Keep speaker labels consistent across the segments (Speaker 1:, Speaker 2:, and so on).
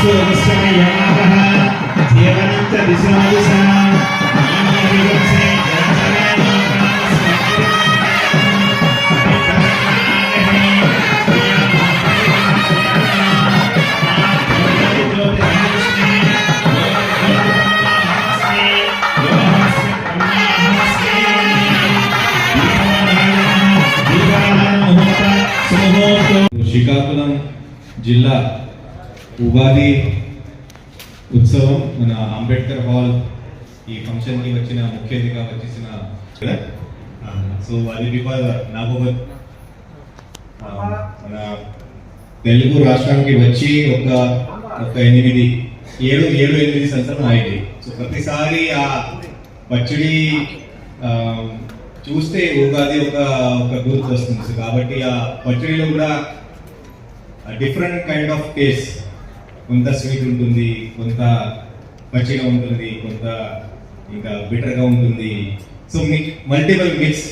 Speaker 1: సురస్య యమాహ జీవనంత దిశా దిశ నామవిగంసే జనజనాని
Speaker 2: శ్రీకాకుళం జిల్లా ఉగాది ఉత్సవం మన అంబేద్కర్ హాల్ ఈ ఫంక్షన్కి వచ్చిన ముఖ్య అతిథిగా వచ్చేసిన సో అది బికాజ్ నాకు మన తెలుగు రాష్ట్రానికి వచ్చి ఒక ఒక ఎనిమిది ఏడు ఏడు ఎనిమిది సంవత్సరం అయింది. సో ప్రతిసారి ఆ పచ్చడి చూస్తే ఉగాది ఒక ఒక గుర్తు వస్తుంది సో కాబట్టి ఆ పచ్చడిలో కూడా డిఫరెంట్ కైండ్ ఆఫ్ టేస్ట్ కొంత స్వీట్ ఉంటుంది కొంత పచ్చిగా ఉంటుంది కొంత ఇంకా బిటర్గా ఉంటుంది. సో మిక్ మల్టిపుల్ మిక్స్.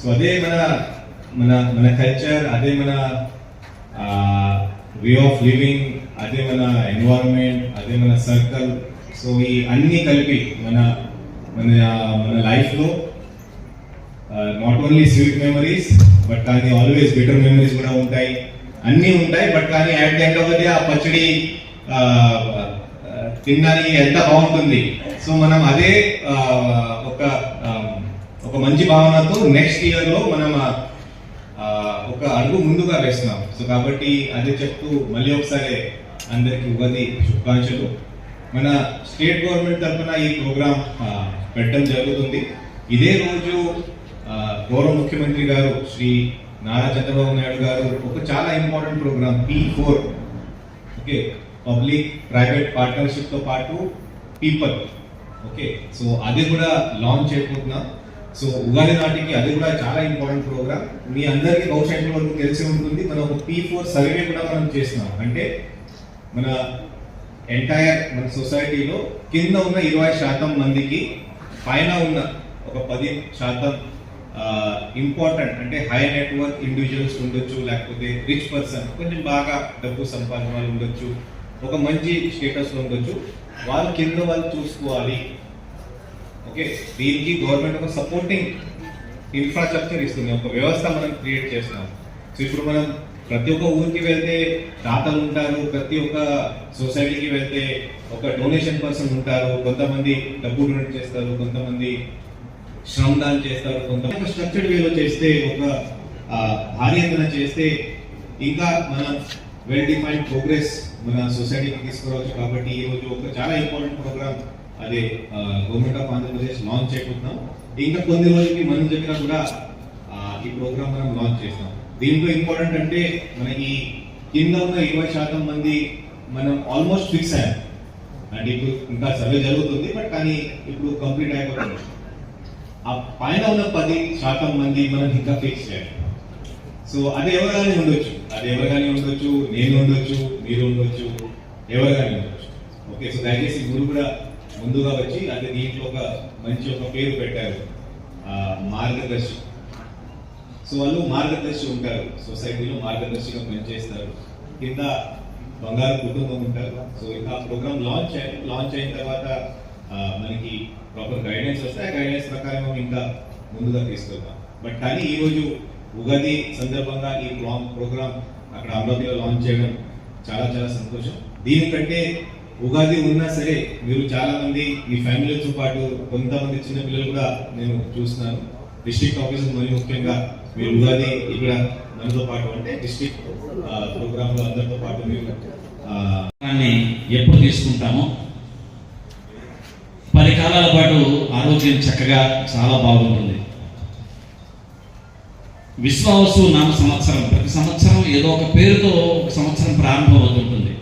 Speaker 2: సో అదే మన మన మన కల్చర్ అదే మన వే ఆఫ్ లివింగ్ అదే మన ఎన్వైరన్మెంట్ అదే మన సర్కిల్ సో ఈ అన్నీ కలిపి మన మన మన లైఫ్లో not only sweet memories but కానీ ఆల్వేస్ బెటర్ మెమరీస్ కూడా ఉంటాయి. అన్నీ ఉంటాయి బట్ కానీ at the end of the day ఆ పచ్చడి ఆ, తినడానికి ఎంత బాగుంటుంది. సో మనం అదే ఒక ఒక మంచి భావనతో నెక్స్ట్ ఇయర్లో మనం ఒక అడుగు ముందుగా వేస్తున్నాం. సో కాబట్టి అదే చెప్తూ మళ్ళీ ఒకసారి అందరికి ఉగాది శుభాకాంక్షలు. మన స్టేట్ గవర్నమెంట్ తరఫున ఈ ప్రోగ్రామ్ పెట్టడం జరుగుతుంది. ఇదే రోజు గౌరవ ముఖ్యమంత్రి గారు శ్రీ నారా చంద్రబాబు నాయుడు గారు ఒక చాలా important program P four. Okay? Public private పార్ట్నర్షిప్తో పాటు పీపుల్. ఓకే? సో అది కూడా లాంచ్ చేయకుంటున్నాం సో ఉగాది నాటికి అది కూడా చాలా ఇంపార్టెంట్ ప్రోగ్రామ్. మీ అందరికీ బహుశా వరకు తెలిసి ఉంటుంది మనం ఒక పీ ఫోర్ సర్వే కూడా మనం చేస్తున్నాం. అంటే మన ఎంటైర్ మన సొసైటీలో కింద ఉన్న ఇరవై శాతం మందికి పైన ఉన్న ఒక పది శాతం ఇంపార్టెంట్ అంటే హై నెట్వర్క్ ఇండివిజువల్స్ ఉండొచ్చు లేకపోతే రిచ్ పర్సన్ కొంచెం బాగా డబ్బు సంపాదన వాళ్ళు ఉండొచ్చు ఒక మంచి స్టేటస్లో ఉండొచ్చు. వాళ్ళు కింద వాళ్ళు చూసుకోవాలి. ఓకే దీనికి గవర్నమెంట్ ఒక సపోర్టింగ్ ఇన్ఫ్రాస్ట్రక్చర్ ఇస్తుంది. ఒక వ్యవస్థ మనం క్రియేట్ చేస్తున్నాం. సో ఇప్పుడు మనం ప్రతి ఒక్క ఊరికి వెళ్తే దాతలు ఉంటారు ప్రతి ఒక్క సొసైటీకి వెళ్తే ఒక డొనేషన్ పర్సన్ ఉంటారు. కొంతమంది డబ్బు డొనేట్ చేస్తారు కొంతమంది శ్రమదానం చేస్తారు కొంతమంది స్ట్రక్చర్డ్ వేలో చేస్తే ఒక ఆ, భారీ ఎత్తున చేస్తే ఇంకా మనం వెల్ డిఫైన్డ్ ప్రోగ్రెస్ మన సొసైటీకి తీసుకురావచ్చు. కాబట్టి ఈ రోజు ఒక చాలా ఇంపార్టెంట్ ప్రోగ్రామ్ అదే గవర్నమెంట్ ఆఫ్ ఆంధ్రప్రదేశ్ లాంచ్ చేయబోతున్నాం. ఇంకా కొన్ని రోజులకి మనం దగ్గర కూడా ఈ ప్రోగ్రామ్ మనం లాంచ్ చేస్తాం. దీంట్లో ఇంపార్టెంట్ అంటే మనకి కింద ఉన్న ఇరవై శాతం మంది మనం ఆల్మోస్ట్ ఫిక్స్ అయ్యాం. అంటే ఇప్పుడు ఇంకా సర్వే జరుగుతుంది బట్ కానీ ఇప్పుడు కంప్లీట్ అయిపోతుంది ఆ పైన ఉన్న పది శాతం మంది మనం ఇంకా ఫిక్స్ చేయాలి సో అది ఎవరిగానే ఉండొచ్చు. అది ఎవరిగానే ఉండొచ్చు నేను ఉండొచ్చు మీరు ఉండొచ్చు ఎవరిగానే ఉండొచ్చు. ఓకే సో దయచేసి మీరు కూడా ముందుగా వచ్చి అంటే దీంట్లో ఒక మంచి ఒక పేరు పెట్టారు. మార్గదర్శి. సో వాళ్ళు మార్గదర్శి ఉంటారు. సొసైటీలో మార్గదర్శిగా పనిచేస్తారు. కింద బంగారు కుటుంబం ఉంటారు. సో ఇంకా ప్రోగ్రామ్ లాంచ్ అయ్యి లాంచ్ అయిన తర్వాత మనకి ప్రాపర్ గైడెన్స్ వస్తే ఆ గైడెన్స్ ప్రకారం మనం ఇంకా ముందుగా తీసుకెళ్తాం బట్ కానీ ఈరోజు ఉగాది సందర్భంగా ఈ ప్రోగ్రామ్ అక్కడ అమరావతిలో లాంచ్ చేయడం చాలా చాలా సంతోషం. దీనికంటే ఉగాది ఉన్నా సరే మీరు చాలా మంది మీ ఫ్యామిలీతో పాటు కొంతమంది చిన్న పిల్లలు కూడా నేను చూస్తున్నాను. డిస్ట్రిక్ట్ ఆఫీసర్ మరియు ముఖ్యంగా మీరు ఉగాది ఇక్కడ మనతో పాటు అంటే డిస్ట్రిక్ట్ ప్రోగ్రామ్లో అందరితో పాటు మీరు
Speaker 3: ఎప్పుడు తీసుకుంటామో కాలాల పాటు ఆరోగ్యం చక్కగా చాలా బాగుంటుంది. విశ్వావసు నామ సంవత్సరం. ప్రతి సంవత్సరం ఏదో ఒక పేరుతో ఒక సంవత్సరం ప్రారంభం అవుతుంటుంది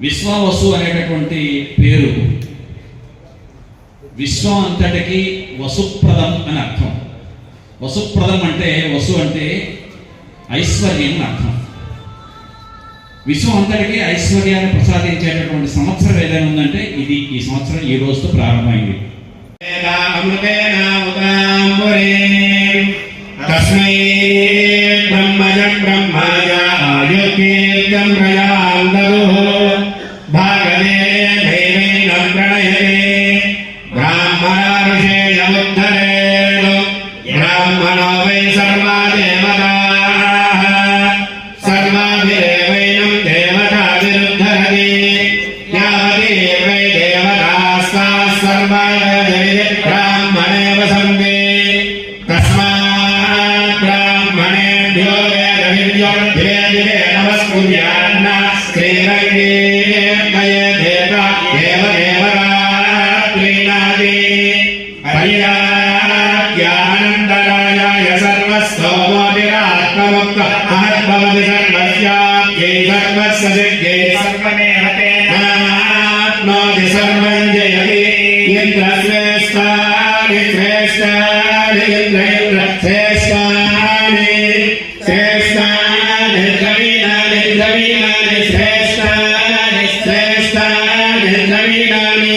Speaker 3: విశ్వావసు అనేటటువంటి పేరు విశ్వం అంతటికి వసుప్రదం అని అర్థం. వసుప్రదం అంటే వసు అంటే ఐశ్వర్యం అని అర్థం. విశ్వం అంతటికి ఐశ్వర్యాన్ని ప్రసాదించేటటువంటి సంవత్సరం ఏదైనా ఉందంటే ఇది ఈ సంవత్సరం ఈ రోజుతో ప్రారంభమైంది. తస్మై బ్రహ్మజం బ్రహ్మజ ದ್ರವೀಣಾನಿ ಶ್ರೇಷ್ಠಾನಿ ಶ್ರೇಷ್ಠಾನಿ ದ್ರವೀಣಾನಿ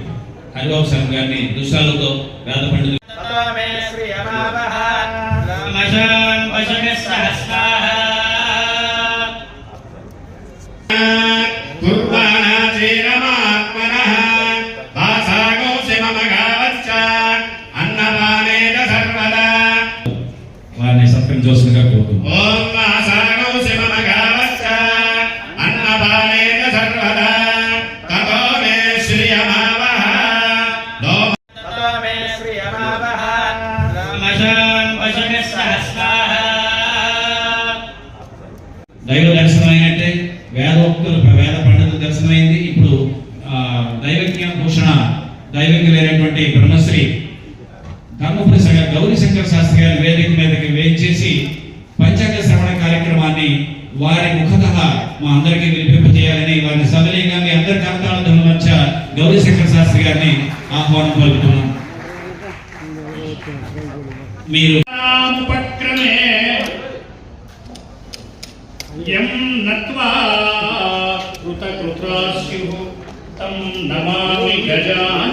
Speaker 3: హరిబాబు సార్ గారిని దుశాలతో వేద పండితులు వారిని సత్కరించవలసిందిగా కోరుతున్నాం ఆహ్వానం పలుకుతున్నాం మీరు
Speaker 4: ఉపక్రమే ఎం నత్వా కృతకృతాస్యు తం నమామి గజాన్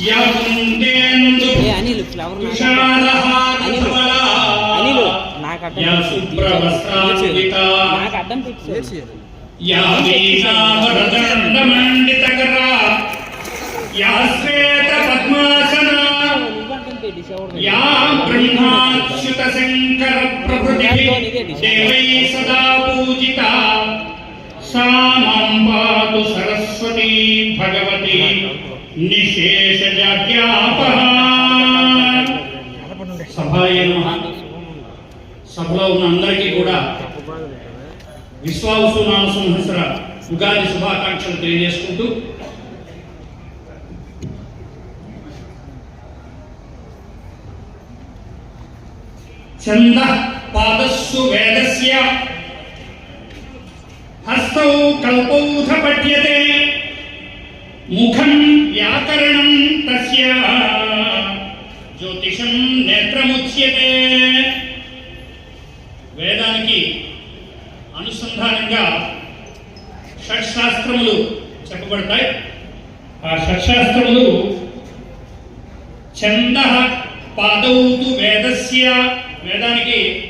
Speaker 5: ఏ అనిల్ ఫ్లవర్
Speaker 4: అనిల్
Speaker 5: అనిల్ నాకు అడ్డం నాకు అడ్డం పెట్టి
Speaker 4: బ్రహ్మాచ్యుతశంకర ప్రభృతి దేవై సదా సరస్వతీ భగవతి. సభాయ సభలో ఉన్న అందరికీ కూడా విశ్వాసు నామ సంవత్సర ఉగాది శుభాకాంక్షలు తెలియజేసుకుంటూ ఛంద పాదస్సు వేదస్య. హస్తౌ కల్పౌధ పఠ్యతే ముఖం వ్యాకరణం తస్య. జ్యోతిషం నేత్రముచ్యతే. వేదానికి అనుసంధానంగా షట్శాస్త్రములు చెప్పబడతాయి. ఆ షట్శాస్త్రములు ఛంద పాదౌతు వేదస్య. వేదానికి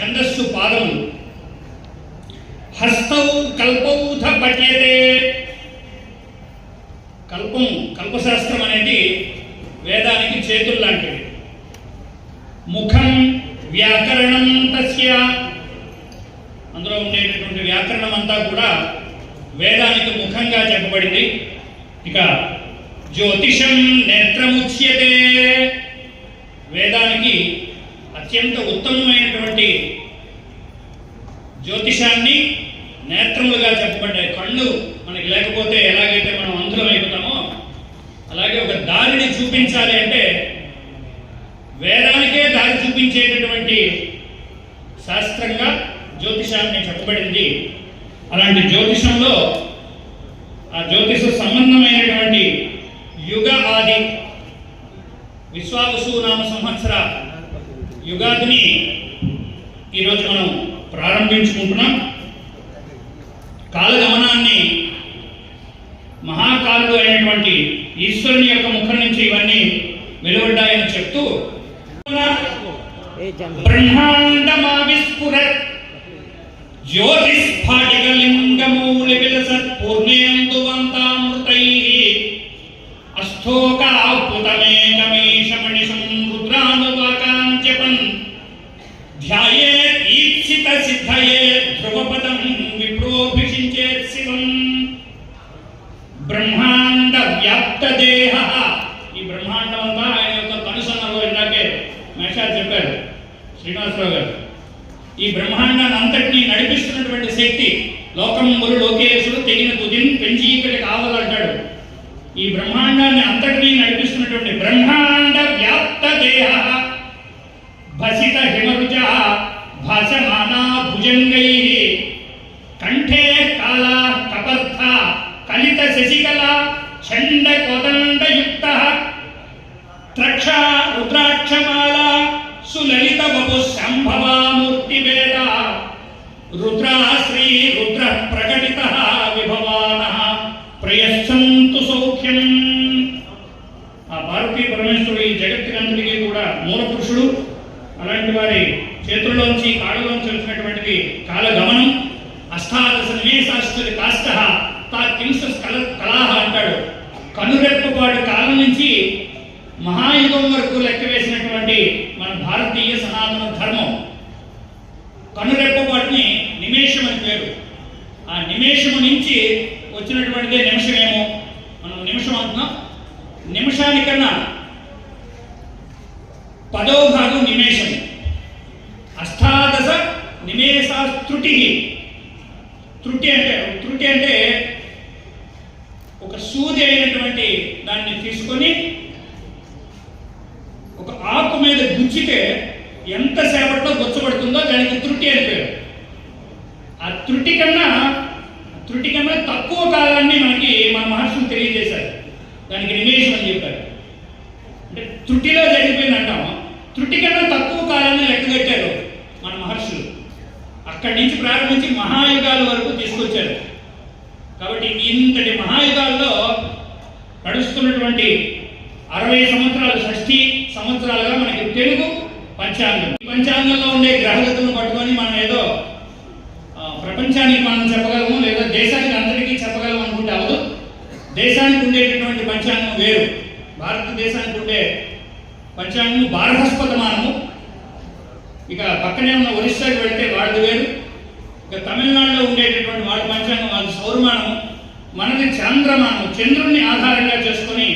Speaker 4: ఛందస్సు పాదములు. హస్తౌ కల్పౌథ పఠ్యతే. కల్పం కల్పశాస్త్రం అనేది వేదానికి చేతులు లాంటివి. ముఖం వ్యాకరణం తస్య. అందులో ఉండేటటువంటి వ్యాకరణం అంతా కూడా వేదానికి ముఖంగా చెప్పబడింది. ఇక జ్యోతిషం నేత్రముచ్యతే. వేదానికి అత్యంత ఉత్తమమైనటువంటి జ్యోతిషాన్ని నేత్రములుగా చెప్పబడ్డాయి. కళ్ళు మనకి లేకపోతే ఎలాగైతే మనం అందులో అయిపోతామో అలాగే ఒక దారిని అంటే వేదానికే దారి చూపించేటటువంటి శాస్త్రంగా జ్యోతిషాన్ని చెప్పబడింది. అలాంటి జ్యోతిషంలో ఆ జ్యోతిష సంబంధమైనటువంటి యుగ ఆది విశ్వావసు నామ సంవత్సర యుగాదిని ఈరోజు మనం ప్రారంభించుకుంటున్నాం. వ్యాప్త దేహ ఈ బ్రహ్మాండం అంతా ఆయన యొక్క కనుసన్నలో ఇందాకే మేషాలు చెప్పారు శ్రీనివాసరావు గారు. ఈ బ్రహ్మాండాన్ని అంతటినీ నడిపిస్తున్నటువంటి శక్తి లోకములు లోకేశుడు తెగిన తుదిని పెంచి ఇక్కడ కావాలంటాడు. ఈ బ్రహ్మాండాన్ని అంతటినీ నడిపిస్తున్నటువంటి బ్రహ్మాండ వ్యాప్త దేహ భసిత హిమరుజ భాసమానా భుజంగై. పరమేశ్వరుడు ఈ జగత్తుకంతటికి కూడా మూల పురుషుడు అలాంటి వారి చేతుల్లోంచి కాళ్ళలోంచి వచ్చినటువంటిది కాలగమనం. అష్టాదశ నిమేషాశ్చర్య కాష్ట తా కింస కల కళాహ అంటాడు. కనురెప్పపాటు కాలం నుంచి మహాయుగం వరకు లెక్క వేసినటువంటి మన భారతీయ సనాతన ధర్మం కనురెప్పపాటుని నిమేషం అని పేరు ఆ నిమేషము నుంచి వచ్చినటువంటిదే నిమిషమేమో మనం నిమిషం అంటున్నాం నిమిషానికన్నా పదో భాగం నిమేషం అష్టాదశ నిమేషా త్రుటి త్రుటి అంటే త్రుటి అంటే ఒక సూది అయినటువంటి దాన్ని తీసుకొని ఒక ఆకు మీద గుచ్చితే ఎంత సేపట్లో గుచ్చబడుతుందో దానికి త్రుటి అని పేరు. ఆ త్రుటి కన్నా త్రుటి కన్నా తక్కువ కాలాన్ని మనకి మన మహర్షులు తెలియజేశారు. దానికి నిమేషం అని చెప్పారు. అంటే త్రుటిలో జరిగిపోయింది అంటాం త్రుటి కన్నా తక్కువ కాలాన్ని లెక్క కట్టారు మన మహర్షులు అక్కడి నుంచి ప్రారంభించి మహాయుగాల వరకు తీసుకొచ్చారు కాబట్టి ఇంతటి మహాయుగాల్లో నడుస్తున్నటువంటి అరవై సంవత్సరాలు షష్ఠి సంవత్సరాలుగా మనకి తెలుగు పంచాంగం. పంచాంగంలో ఉండే గ్రహగతులను పట్టుకొని మనం ఏదో ప్రపంచానికి మనం చెప్పగలము లేదా దేశానికి అందరికీ చెప్పగలము అనుకుంటే అవదు దేశానికి ఉండేటటువంటి పంచాంగం వేరు. భారతదేశానికి ఉండే పంచాంగం బారహస్పతమానము. ఇక పక్కనే ఉన్న ఒరిస్సాకి వెళ్తే వాళ్ళది వేరు. ఇక తమిళనాడులో ఉండేటటువంటి వాళ్ళ పంచాంగం వాళ్ళ సౌరమానము. మనది చంద్రమానం చంద్రుణ్ణి ఆధారంగా చేసుకొని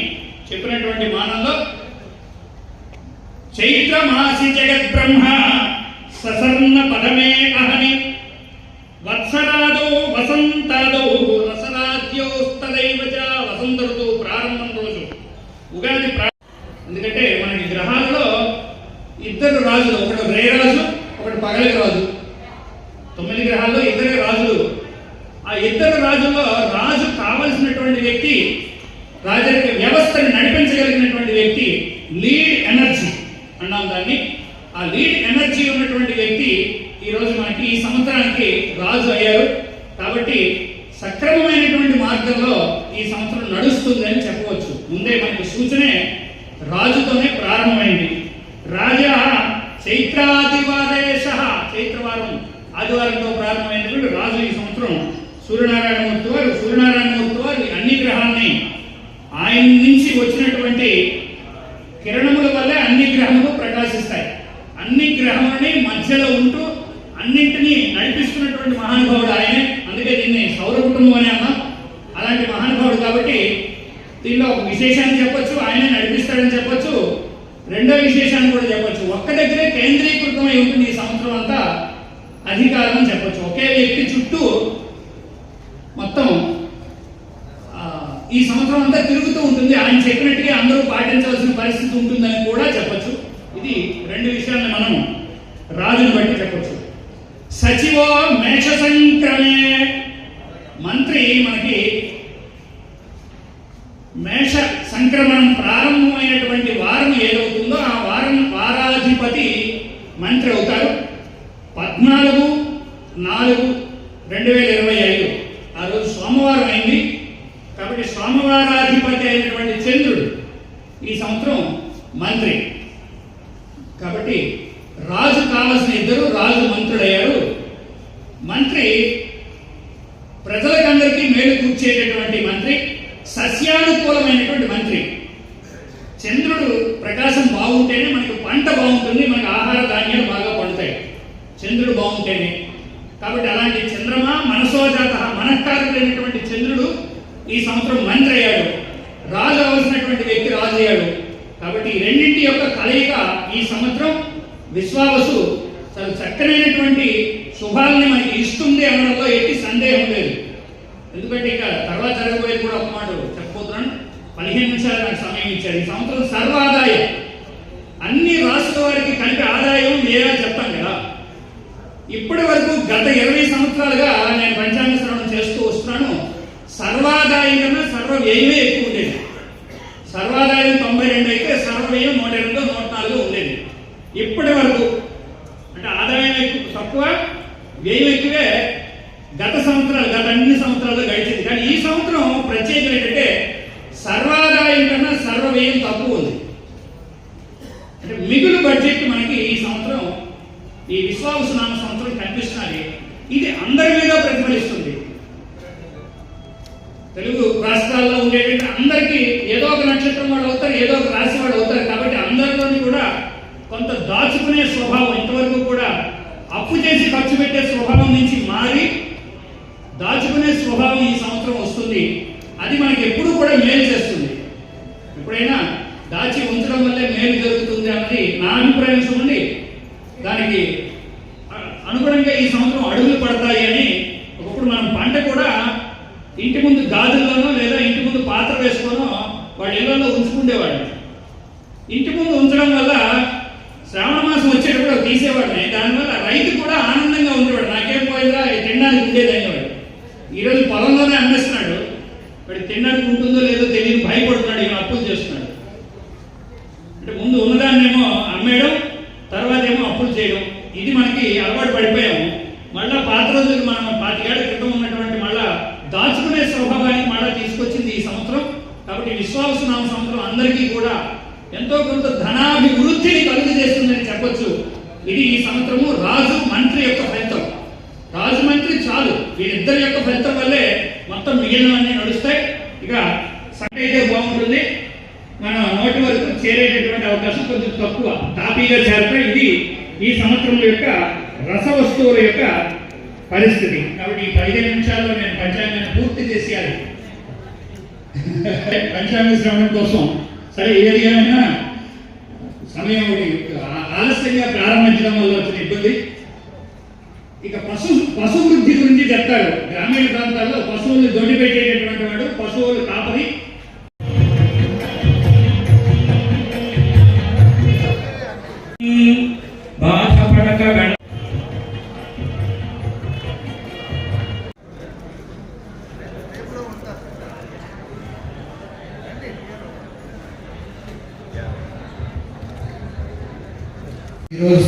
Speaker 4: చెప్పినటువంటి మానంలో చైత్రమాసి జగద్బ్రహ్మ ససన్న పదమే అహని. వత్సరాదో వసంతాదో రసరాజ్యోస్తదైవ వసంత ఋతువు ప్రారంభం రోజు. ఉగాది ఎందుకంటే మనకి గ్రహాల్లో ఇద్దరు రాజులు ఒకడు రేరాజు ఒకటి పగలి రాజు. తొమ్మిది గ్రహాల్లో ఇద్దరు రాజులు. ఆ ఇద్దరు రాజుల్లో రాజు కావలసినటువంటి వ్యక్తి రాజరిక వ్యవస్థను నడిపించగలిగినటువంటి వ్యక్తి లీడ్ ఎనర్జీ. అన్నాం దాన్ని ఆ లీడ్ ఎనర్జీ ఉన్నటువంటి వ్యక్తి ఈ రోజు మనకి ఈ సంవత్సరానికి రాజు అయ్యారు. కాబట్టి సక్రమమైనటువంటి మార్గంలో ఈ సంవత్సరం నడుస్తుంది అని చెప్పవచ్చు. ముందే మనకి సూచనే రాజుతోనే ప్రారంభమైంది. రాజా చైత్రాదివాదేశ చైత్రవారం ఆదివారంతో ప్రారంభమైనటువంటి రాజు ఈ సంవత్సరం సూర్యనారాయణమూర్తి వారు. సూర్యనారాయణమూర్తి వారు అన్ని గ్రహాలని ఆయన నుంచి వచ్చినటువంటి కిరణముల వల్ల అన్ని గ్రహములు ప్రకాశిస్తాయి. అన్ని గ్రహములని మధ్యలో ఉంటూ అన్నింటినీ నడిపిస్తున్నటువంటి మహానుభావుడు ఆయనే. అందుకే దీన్ని సౌర కుటుంబం అని అన్నాం. అలాంటి మహానుభావుడు కాబట్టి దీనిలో ఒక విశేషాన్ని చెప్పొచ్చు ఆయనే నడిపిస్తాడని చెప్పొచ్చు. రెండో విశేషాన్ని కూడా చెప్పొచ్చు. ఒక్క దగ్గరే కేంద్రీకృతమై ఉంటుంది ఈ సంవత్సరం అంతా. అధికారం అని చెప్పొచ్చు. ఒకే వ్యక్తి చుట్టూ మొత్తం ఈ సంవత్సరం అంతా తిరుగుతూ ఆయన చెప్పినట్టుగా అందరూ పాటించవలసిన పరిస్థితి ఉంటుందని కూడా చెప్పచ్చు. ఇది రెండు విషయాలను మనం రాజుని బట్టి చెప్పచ్చు. సచివో మేష సంక్రమే మంత్రి మనకి మేష సంక్రమణం ప్రారంభమైనటువంటి వారం ఏదవుతుందో ఆ వారం వారాధిపతి మంత్రి అవుతారు పద్నాలుగు నాలుగు రెండు వేల ఇరవై ఐదు ఆ రోజు సోమవారం అయింది కాబట్టి సోమవారాధిపతి అయినటువంటి చంద్రుడు ఈ సంవత్సరం మంత్రి. కాబట్టి రాజు కావలసిన ఇద్దరు రాజు మంత్రుడయ్యారు మంత్రి ప్రజలకందరికీ మేలు కూర్చేటటువంటి మంత్రి సస్యానుకూలమైనటువంటి మంత్రి. చంద్రుడు ప్రకాశం బాగుంటేనే మనకి పంట బాగుంటుంది మనకి ఆహార ధాన్యాలు బాగా పండుతాయి. చంద్రుడు బాగుంటేనే. కాబట్టి అలాంటి చంద్రమా మనసోజాత మనఃకారకుడైనటువంటి చంద్రుడు ఈ సంవత్సరం మంత్రి అయ్యాడు రాజు అవలసినటువంటి వ్యక్తి రాజు అయ్యాడు కాబట్టి ఈ రెండింటి యొక్క కలయిక ఈ సంవత్సరం విశ్వావసు చాలా చక్కనైనటువంటి శుభాలని మనకి ఇస్తుంది అనడంలో ఎట్టి సందేహం లేదు. ఎందుకంటే ఇక తర్వాత జరగబోయేది కూడా ఒక మాట చెప్పబోతున్నాను. పదిహేను నిమిషాలు నాకు సమయం ఇచ్చారు. ఈ సంవత్సరం సర్వాదాయం. అన్ని రాష్ట్రాల వారికి కలిపి ఆదాయం లేదా చెప్తాం కదా. ఇప్పటి వరకు గత ఇరవై సంవత్సరాలుగా నేను పంచాంగ శ్రవణం చేస్తూ వస్తున్నాను. సర్వాదాయం కన్నా సర్వ వ్యయమే ఎక్కువ ఉండేది. సర్వాదాయం తొంభై రెండు అయితే సర్వవ్యయం నూట రెండు ఇప్పటి వరకు అంటే ఆదాయం ఎక్కువ తక్కువ వ్యయం ఎక్కువే గత సంవత్సరాలు గత అన్ని సంవత్సరాలు గడిచింది. కానీ ఈ సంవత్సరం ప్రత్యేకం ఏంటంటే సర్వాదాయం కన్నా సర్వ వ్యయం తక్కువ ఉంది. అంటే మిగులు బడ్జెట్ మనకి ఈ సంవత్సరం ఈ విశ్వావసనామ సంవత్సరం కనిపిస్తున్నది. ఇది అందరి మీద ప్రతిఫలిస్తుంది. తెలుగు రాష్ట్రాల్లో ఉండేటువంటి అందరికీ ఏదో ఒక నక్షత్రం వాడు అవుతారు ఏదో ఒక రాశి వాడు అవుతారు. కాబట్టి అందరిలోని కూడా కొంత దాచుకునే స్వభావం ఇంతవరకు కూడా అప్పు చేసి ఖర్చు పెట్టే స్వభావం నుంచి మారి దాచుకునే స్వభావం ఈ సంవత్సరం వస్తుంది. అది మనకి ఎప్పుడు కూడా మేలు చేస్తుంది. ఎప్పుడైనా దాచి ఉంచడం వల్లే మేలు జరుగుతుంది అన్నది నా అభిప్రాయం చూడండి. దానికి అనుగుణంగా ఈ సంవత్సరం అడుగులు పడతాయి అని ఒకప్పుడు మనం పంట కూడా ఇంటి ముందు గాజుల్లోనో లేదా ఇంటి ముందు పాత్ర వేసుకోనో వాళ్ళ ఇళ్ళలో ఉంచుకుండేవాళ్ళు ఇంటి ముందు ఉంచడం వల్ల శ్రావణ మాసం వచ్చేటప్పుడు అవి తీసేవాడిని దానివల్ల రైతు కూడా ఆనందంగా ఉండేవాడు నాకేం పోయిందా ఇది తినడానికి ఉండేది అనేవాడు ఈరోజు పొలంలోనే అమ్మేస్తున్నాడు వాడు తినడానికి ఉంటుందో లేదో తెలియదు భయపడుతున్నాడు ఈయన అప్పులు చేస్తున్నాడు అంటే ముందు ఉన్నదాన్నేమో అమ్మేయడం తర్వాత ఏమో అప్పులు చేయడం ఇది మనకి అలవాటు పడిపోయాము మళ్ళా పాత రోజులు మనం పాతికేళ్ళ క్రితం ఉన్నటువంటి మళ్ళా దాచుకునే స్వభావానికి మళ్ళా తీసుకొచ్చింది ఈ సంవత్సరం కాబట్టి విశ్వాసనామ సంవత్సరం అందరికీ కూడా ఎంతో కొంత ధనాభివృద్ధిని కలుగు చేస్తుందని చెప్పొచ్చు ఇది ఈ సంవత్సరము రాజు మంత్రి యొక్క ఫలితం రాజు మంత్రి చాలు వీరిద్దరి యొక్క ఫలితం వల్లే మొత్తం మిగిలినవన్నీ నడుస్తాయి ఇక సంఖ్య అయితే బాగుంటుంది మన నోటి వరకు చేరేటటువంటి అవకాశం కొంచెం తక్కువ తాపీగా చేరతాయి ఇది ఈ సంవత్సరం యొక్క రసవస్తువుల యొక్క పరిస్థితి కాబట్టి ఈ పదిహేను నిమిషాల్లో నేను పంచాంగాన్ని పూర్తి చేసేయాలి. పంచాంగ శ్రవణం కోసం. సరే ఏది ఏమైనా సమయం ఆలస్యంగా ప్రారంభించడం వల్ల వచ్చిన ఇబ్బంది. ఇక పశు పశు వృద్ధి గురించి చెప్తాడు గ్రామీణ ప్రాంతాల్లో పశువులు దొడ్డి పెట్టేటటువంటి వాడు పశువులు కాపరి.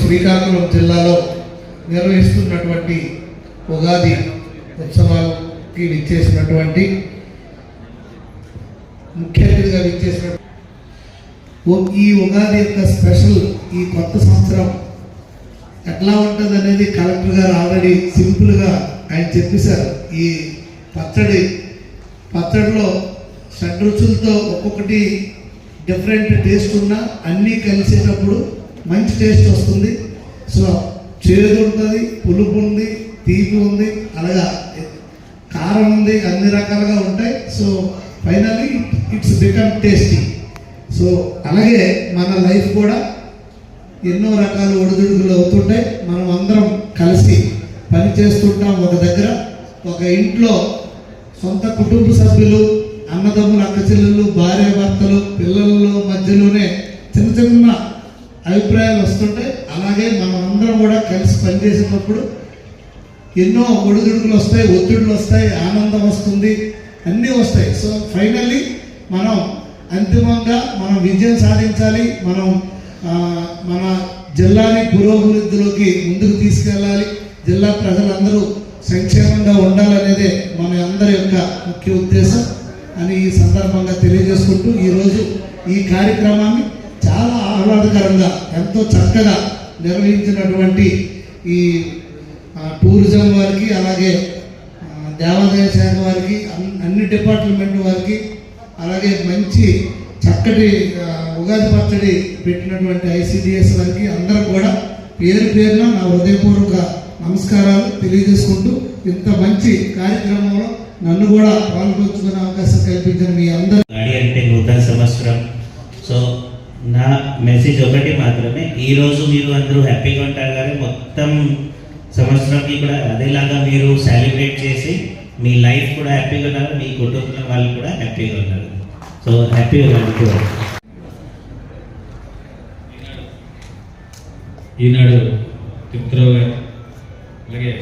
Speaker 6: శ్రీకాకుళం జిల్లాలో నిర్వహిస్తున్నటువంటి ఉగాది ఉత్సవాలకి విచ్చేసినటువంటి ముఖ్య అతిథిగా విచ్చేసిన ఈ ఉగాది యొక్క స్పెషల్ ఈ కొత్త సంవత్సరం ఎట్లా ఉంటుంది అనేది కలెక్టర్ గారు ఆల్రెడీ సింపుల్గా ఆయన చెప్పేశారు. ఈ పచ్చడి పచ్చడిలో షడ్రుచులతో ఒక్కొక్కటి డిఫరెంట్ టేస్ట్ ఉన్నా అన్నీ కలిసేటప్పుడు మంచి టేస్ట్ వస్తుంది. సో చేదు ఉంటుంది పులుపు ఉంది తీపి ఉంది అలాగా కారం ఉంది అన్ని రకాలుగా ఉంటాయి. So finally it's become tasty. So అలాగే మన లైఫ్ కూడా ఎన్నో రకాల ఒడిదుడుకులు అవుతుంటాయి. మనం అందరం కలిసి పని చేస్తుంటాం ఒక దగ్గర. ఒక ఇంట్లో సొంత కుటుంబ సభ్యులు అన్నదమ్ములు అక్క చెల్లెళ్ళు భార్య భర్తలు పిల్లల మధ్యలోనే చిన్న చిన్న అభిప్రాయాలు వస్తుంటాయి అలాగే మనం అందరం కూడా కలిసి పనిచేసేటప్పుడు ఎన్నో ఒడిదుడుకులు వస్తాయి ఒత్తిడులు వస్తాయి ఆనందం వస్తుంది అన్నీ వస్తాయి. సో ఫైనల్లీ మనం అంతిమంగా మనం విజయం సాధించాలి మనం మన జిల్లాని పురోభివృద్ధిలోకి ముందుకు తీసుకెళ్ళాలి జిల్లా ప్రజలందరూ సంక్షేమంగా ఉండాలనేదే మన అందరి యొక్క ముఖ్య ఉద్దేశం అని ఈ సందర్భంగా తెలియజేసుకుంటూ ఈరోజు ఈ కార్యక్రమాన్ని చాలా ఆహ్లాదకరంగా ఎంతో చక్కగా నిర్వహించినటువంటి ఈ టూరిజం వారికి అలాగే దేవాదాయ శాఖ వారికి అన్ని డిపార్ట్మెంట్ వారికి అలాగే మంచి చక్కటి ఉగాది పచ్చడి పెట్టినటువంటి ఐసిడిఎస్ వారికి అందరూ కూడా పేరు పేరున నా హృదయపూర్వక నమస్కారాలు తెలియజేసుకుంటూ ఇంత మంచి కార్యక్రమంలో నన్ను కూడా పాల్గొంచుకునే అవకాశం కల్పించిన మీ అందరూ
Speaker 7: గాడి అంటే నూతన సంవత్సరం సో నా మెసేజ్ ఒకటి మాత్రమే. ఈరోజు మీరు అందరూ హ్యాపీగా ఉంటారు కానీ మొత్తం సంవత్సరంకి కూడా అదేలాగా మీరు సెలబ్రేట్ చేసి మీ లైఫ్ కూడా హ్యాపీగా ఉన్నారు మీ కుటుంబం వాళ్ళు కూడా హ్యాపీగా ఉన్నారు. సో హ్యాపీగా ఉన్నారు
Speaker 8: ఈనాడు గారు అలాగే